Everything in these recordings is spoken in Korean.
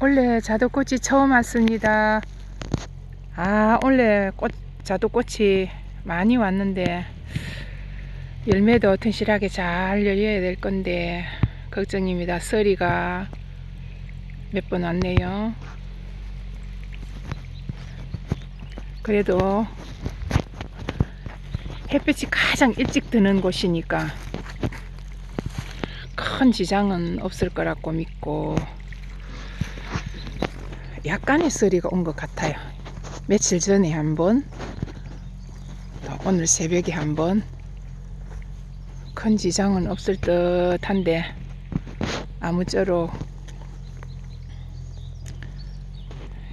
원래 자두꽃이 처음 왔습니다. 아, 원래 꽃, 자두꽃이 많이 왔는데, 열매도 튼실하게 잘 열려야 될 건데, 걱정입니다. 서리가 몇 번 왔네요. 그래도 햇볕이 가장 일찍 드는 곳이니까 큰 지장은 없을 거라고 믿고 약간의 서리가 온 것 같아요. 며칠 전에 한 번, 또 오늘 새벽에 한 번, 큰 지장은 없을 듯 한데, 아무쪼록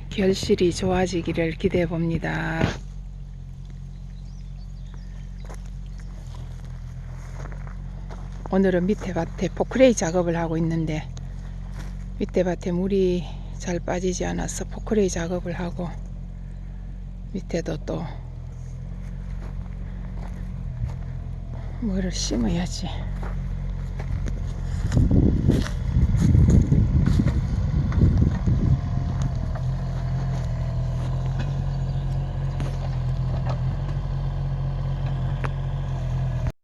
결실이 좋아지기를 기대해 봅니다. 오늘은 밑에 밭에 포크레이 작업을 하고 있는데 밑에 밭에 물이 잘 빠지지 않아서 포크레이 작업을 하고 밑에도 또 뭐를 심어야지